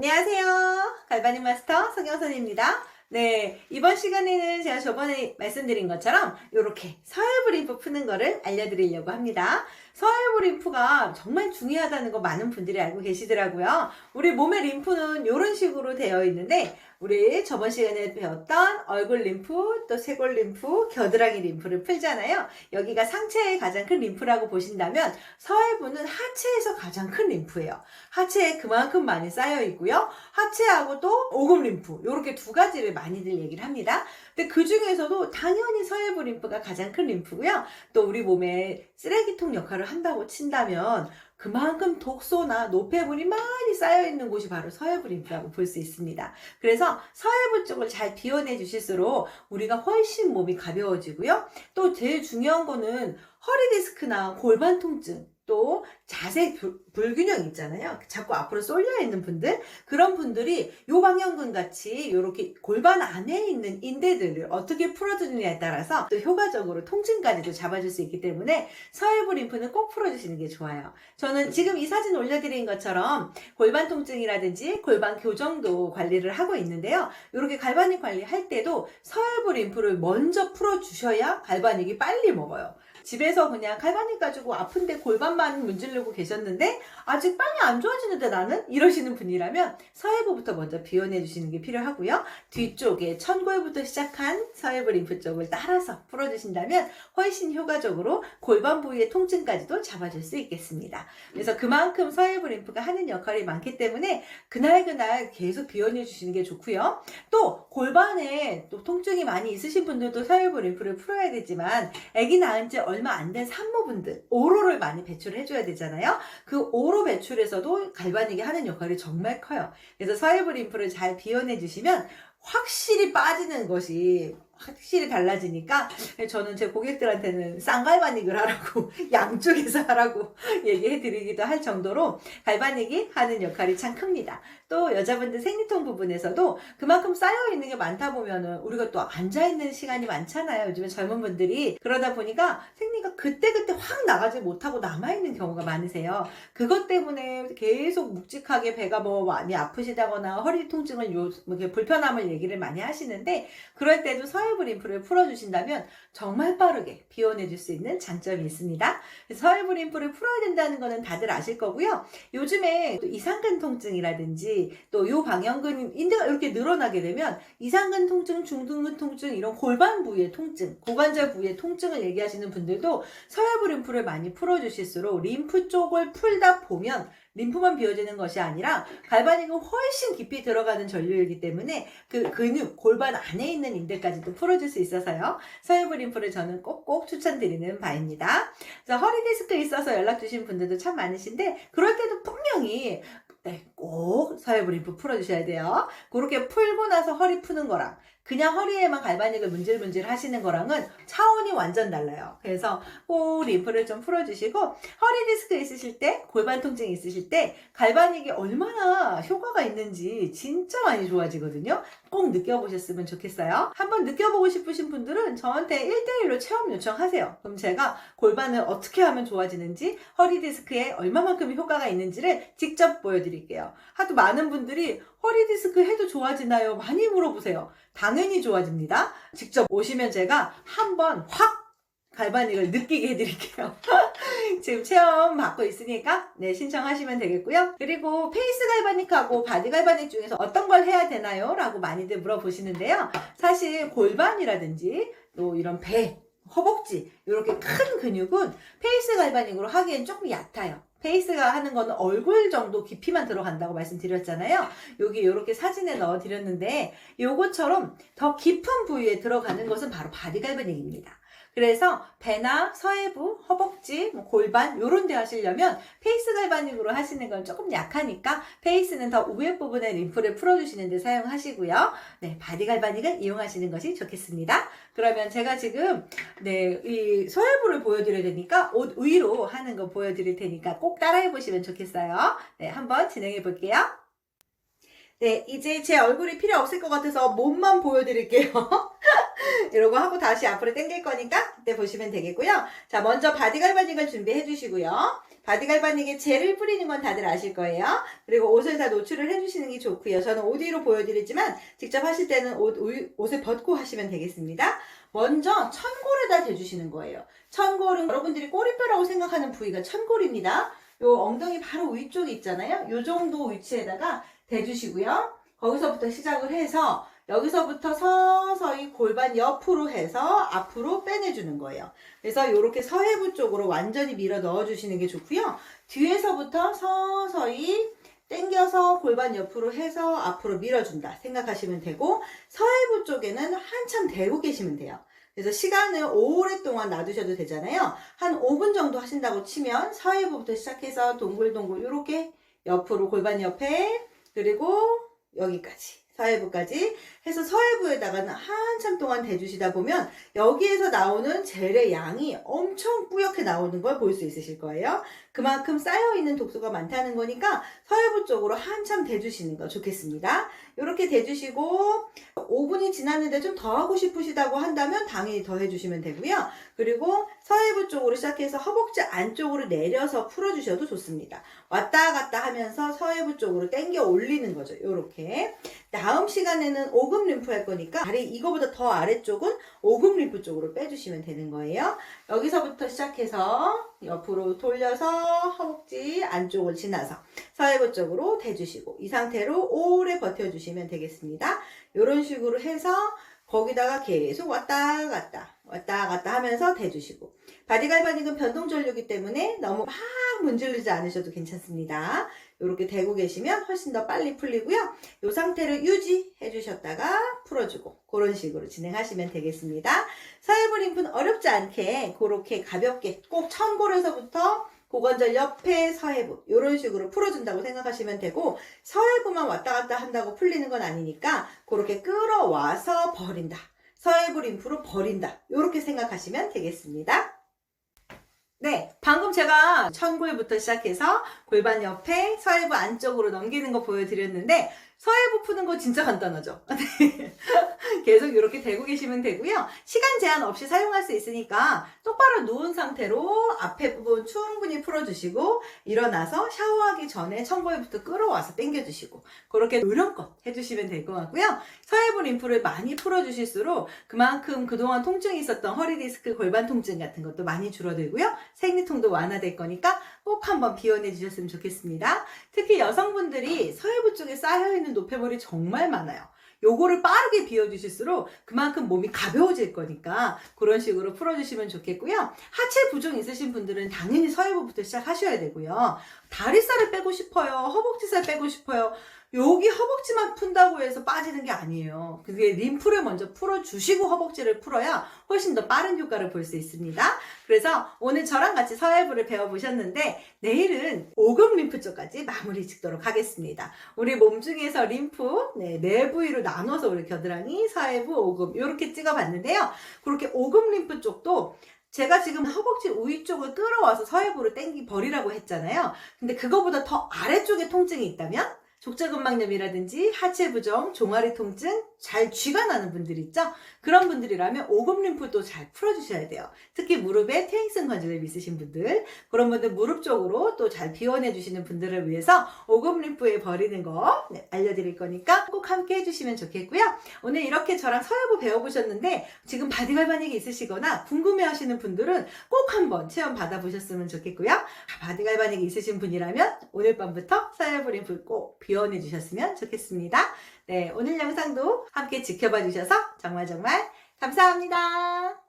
안녕하세요. 갈바닉 마스터 성경선입니다. 네, 이번 시간에는 제가 저번에 말씀드린 것처럼 이렇게 서열부 림프 푸는 거를 알려드리려고 합니다. 서열부 림프가 정말 중요하다는 거 많은 분들이 알고 계시더라고요. 우리 몸의 림프는 이런 식으로 되어 있는데 우리 저번 시간에 배웠던 얼굴 림프, 또 쇄골 림프, 겨드랑이 림프를 풀잖아요. 여기가 상체의 가장 큰 림프라고 보신다면 서해부는 하체에서 가장 큰 림프예요. 하체에 그만큼 많이 쌓여 있고요. 하체하고 또 오금 림프 이렇게 두 가지를 많이들 얘기를 합니다. 근데 그 중에서도 당연히 서해부 림프가 가장 큰 림프고요. 또 우리 몸에 쓰레기통 역할을 한다고 친다면 그만큼 독소나 노폐물이 많이 쌓여 있는 곳이 바로 서해부 림프라고 볼 수 있습니다. 그래서 서해부 쪽을 잘 비워내 주실수록 우리가 훨씬 몸이 가벼워지고요. 또 제일 중요한 거는 허리 디스크나 골반 통증 또 자세 불- 불균형 있잖아요. 자꾸 앞으로 쏠려 있는 분들 그런 분들이 요 방향근 같이 이렇게 골반 안에 있는 인대들을 어떻게 풀어주느냐에 따라서 또 효과적으로 통증까지도 잡아줄 수 있기 때문에 서해부 림프는 꼭 풀어주시는 게 좋아요. 저는 지금 이 사진 올려드린 것처럼 골반 통증이라든지 골반 교정도 관리를 하고 있는데요. 이렇게 갈바닉 관리할 때도 서해부 림프를 먼저 풀어주셔야 갈바닉이 빨리 먹어요. 집에서 그냥 갈바닉 가지고 아픈데 골반만 문지르고 계셨는데 아직 빨리 안 좋아지는데 나는 이러시는 분이라면 서해부부터 먼저 비워내 주시는 게 필요하고요. 뒤쪽에 천골부터 시작한 서해부 림프 쪽을 따라서 풀어주신다면 훨씬 효과적으로 골반 부위의 통증까지도 잡아줄 수 있겠습니다. 그래서 그만큼 서해부 림프가 하는 역할이 많기 때문에 그날그날 계속 비워내 주시는 게 좋고요. 또 골반에 또 통증이 많이 있으신 분들도 서해부 림프를 풀어야 되지만 아기 낳은 지 얼마 안 된 산모분들 오로를 많이 배출해 줘야 되잖아요. 그 오로 배출에서도 갈바닉이 하는 역할이 정말 커요. 그래서 서해부 림프를 잘 비워내 주시면 확실히 빠지는 것이 확실히 달라지니까 저는 제 고객들한테는 쌍갈바닉을 하라고 양쪽에서 하라고 얘기해 드리기도 할 정도로 갈바닉이 하는 역할이 참 큽니다. 또 여자분들 생리통 부분에서도 그만큼 쌓여 있는 게 많다 보면은 우리가 또 앉아 있는 시간이 많잖아요. 요즘에 젊은 분들이 그러다 보니까 생리가 그때그때 확 나가지 못하고 남아 있는 경우가 많으세요. 그것 때문에 계속 묵직하게 배가 뭐 많이 아프시다거나 허리 통증을 요뭐 이렇게 불편함을 얘기를 많이 하시는데 그럴 때도 서해부 림프를 풀어주신다면 정말 빠르게 비워내줄 수 있는 장점이 있습니다. 서해부 림프를 풀어야 된다는 거는 다들 아실 거고요. 요즘에 또 이상근 통증이라든지 또 요 방향근 인대가 이렇게 늘어나게 되면 이상근 통증, 중둔근 통증 이런 골반 부위의 통증, 고관절 부위의 통증을 얘기하시는 분들도 서해부 림프를 많이 풀어주실수록 림프 쪽을 풀다 보면 림프만 비워지는 것이 아니라 갈바닉은 훨씬 깊이 들어가는 전류이기 때문에 그 근육, 골반 안에 있는 인대까지도 풀어줄 수 있어서요. 서해부 림프를 저는 꼭꼭 추천드리는 바입니다. 허리 디스크 있어서 연락 주신 분들도 참 많으신데 그럴 때도 분명히 네, 꼭 서해부 림프 풀어주셔야 돼요. 그렇게 풀고 나서 허리 푸는 거랑 그냥 허리에만 갈바닉을 문질문질 하시는 거랑은 차원이 완전 달라요. 그래서 꼭 림프를 좀 풀어주시고 허리 디스크 있으실 때, 골반 통증 있으실 때 갈바닉이 얼마나 효과가 있는지 진짜 많이 좋아지거든요. 꼭 느껴보셨으면 좋겠어요. 한번 느껴보고 싶으신 분들은 저한테 1대1로 체험 요청하세요. 그럼 제가 골반을 어떻게 하면 좋아지는지, 허리 디스크에 얼마만큼 효과가 있는지를 직접 보여드릴게요. 하도 많은 분들이 허리 디스크 해도 좋아지나요? 많이 물어보세요. 당연히 좋아집니다. 직접 오시면 제가 한번 확 갈바닉을 느끼게 해드릴게요. 지금 체험 받고 있으니까 네 신청하시면 되겠고요. 그리고 페이스 갈바닉하고 바디 갈바닉 중에서 어떤 걸 해야 되나요? 라고 많이들 물어보시는데요. 사실 골반이라든지 또 이런 배, 허벅지 이렇게 큰 근육은 페이스 갈바닉으로 하기엔 조금 얕아요. 페이스가 하는 거는 얼굴 정도 깊이만 들어간다고 말씀드렸잖아요. 여기 이렇게 사진에 넣어 드렸는데 요것처럼 더 깊은 부위에 들어가는 것은 바로 바디 갈바닉입니다. 그래서 배나 서해부, 허벅지, 뭐 골반 요런 데 하시려면 페이스 갈바닉으로 하시는 건 조금 약하니까 페이스는 더 위에 부분의 림프를 풀어주시는 데 사용하시고요. 네, 바디 갈바닉을 이용하시는 것이 좋겠습니다. 그러면 제가 지금 네, 이 서해부를 보여드려야 되니까 옷 위로 하는 거 보여드릴 테니까 꼭 따라해 보시면 좋겠어요. 네, 한번 진행해 볼게요. 네, 이제 제 얼굴이 필요 없을 것 같아서 몸만 보여드릴게요. 이러고 하고 다시 앞으로 당길 거니까 그때 보시면 되겠고요. 자, 먼저 바디 갈바닉을 준비해 주시고요. 바디 갈바닉에 젤을 뿌리는 건 다들 아실 거예요. 그리고 옷을 다 노출을 해주시는 게 좋고요. 저는 오디로 보여드리지만 직접 하실 때는 옷, 의- 옷을 벗고 하시면 되겠습니다. 먼저 천골에다 대주시는 거예요. 천골은 여러분들이 꼬리뼈라고 생각하는 부위가 천골입니다. 요 엉덩이 바로 위쪽에 있잖아요. 요 정도 위치에다가 대주시고요. 거기서부터 시작을 해서 여기서부터 서서히 골반 옆으로 해서 앞으로 빼내주는 거예요. 그래서 이렇게 서해부 쪽으로 완전히 밀어 넣어주시는 게 좋고요. 뒤에서부터 서서히 당겨서 골반 옆으로 해서 앞으로 밀어준다 생각하시면 되고 서해부 쪽에는 한참 대고 계시면 돼요. 그래서 시간을 오랫동안 놔두셔도 되잖아요. 한 5분 정도 하신다고 치면 서해부부터 시작해서 동글동글 이렇게 옆으로 골반 옆에 그리고 여기까지 서해부까지 해서 서해부에다가는 한참 동안 대주시다 보면 여기에서 나오는 젤의 양이 엄청 뿌옇게 나오는 걸 볼 수 있으실 거예요. 그만큼 쌓여있는 독소가 많다는 거니까 서해부 쪽으로 한참 대주시는 거 좋겠습니다. 이렇게 대주시고 5분이 지났는데 좀 더 하고 싶으시다고 한다면 당연히 더 해주시면 되고요. 그리고 서해부 쪽으로 시작해서 허벅지 안쪽으로 내려서 풀어주셔도 좋습니다. 왔다 갔다 하면서 서해부 쪽으로 당겨 올리는 거죠. 이렇게. 다음 시간에는 오금 림프 할 거니까 다리 이거보다 더 아래쪽은 오금 림프 쪽으로 빼주시면 되는 거예요. 여기서부터 시작해서 옆으로 돌려서 허벅지 안쪽을 지나서 서해부 쪽으로 대주시고 이 상태로 오래 버텨주시면 되겠습니다. 이런 식으로 해서 거기다가 계속 왔다 갔다 왔다 갔다 하면서 대주시고 바디갈바닉은 변동전류기 때문에 너무 막 문지르지 않으셔도 괜찮습니다. 이렇게 대고 계시면 훨씬 더 빨리 풀리고요. 이 상태를 유지해 주셨다가 풀어주고 그런 식으로 진행하시면 되겠습니다. 서해부 림프는 어렵지 않게 그렇게 가볍게 꼭 천골에서부터 고관절 옆에 서해부 이런 식으로 풀어준다고 생각하시면 되고 서해부만 왔다 갔다 한다고 풀리는 건 아니니까 그렇게 끌어와서 버린다. 서해부 림프로 버린다. 이렇게 생각하시면 되겠습니다. 네, 방금 제가 천골부터 시작해서 골반 옆에 서해부 안쪽으로 넘기는 거 보여드렸는데 서해부 푸는 거 진짜 간단하죠? 네. 계속 이렇게 대고 계시면 되고요. 시간 제한 없이 사용할 수 있으니까 똑바로 누운 상태로 앞에 부분 충분히 풀어주시고 일어나서 샤워하기 전에 천골부터 끌어와서 당겨주시고 그렇게 요령껏 해주시면 될 것 같고요. 서해부 림프를 많이 풀어주실수록 그만큼 그동안 통증이 있었던 허리 디스크, 골반 통증 같은 것도 많이 줄어들고요. 생리통도 완화될 거니까 꼭 한번 비워내 주셨으면 좋겠습니다. 특히 여성분들이 서해부 쪽에 쌓여있는 노폐물이 정말 많아요. 요거를 빠르게 비워주실수록 그만큼 몸이 가벼워질 거니까 그런 식으로 풀어주시면 좋겠고요. 하체 부종 있으신 분들은 당연히 서해부부터 시작하셔야 되고요. 다리살을 빼고 싶어요. 허벅지살 빼고 싶어요. 여기 허벅지만 푼다고 해서 빠지는 게 아니에요. 그게 림프를 먼저 풀어주시고 허벅지를 풀어야 훨씬 더 빠른 효과를 볼 수 있습니다. 그래서 오늘 저랑 같이 서해부를 배워보셨는데 내일은 오금 림프 쪽까지 마무리 짓도록 하겠습니다. 우리 몸 중에서 림프 네, 네 부위로 나눠서 우리 겨드랑이, 서해부, 오금 이렇게 찍어봤는데요. 그렇게 오금 림프 쪽도 제가 지금 허벅지 우위 쪽을 끌어와서 서해부를 땡기 버리라고 했잖아요. 근데 그거보다 더 아래쪽에 통증이 있다면 족저근막염이라든지 하체 부종, 종아리 통증, 잘 쥐가 나는 분들 있죠? 그런 분들이라면 오금 림프도 잘 풀어주셔야 돼요. 특히 무릎에 테니슨 관절염 있으신 분들, 그런 분들 무릎 쪽으로 또 잘 비워내 주시는 분들을 위해서 오금 림프에 버리는 거 네, 알려드릴 거니까 꼭 함께 해주시면 좋겠고요. 오늘 이렇게 저랑 서해부 배워보셨는데 지금 바디갈바닉이 있으시거나 궁금해하시는 분들은 꼭 한번 체험 받아보셨으면 좋겠고요. 바디갈바닉이 있으신 분이라면 오늘 밤부터 서해부 림프 꼭 비워내 주셨으면 좋겠습니다. 네, 오늘 영상도 함께 지켜봐 주셔서 정말 정말 감사합니다.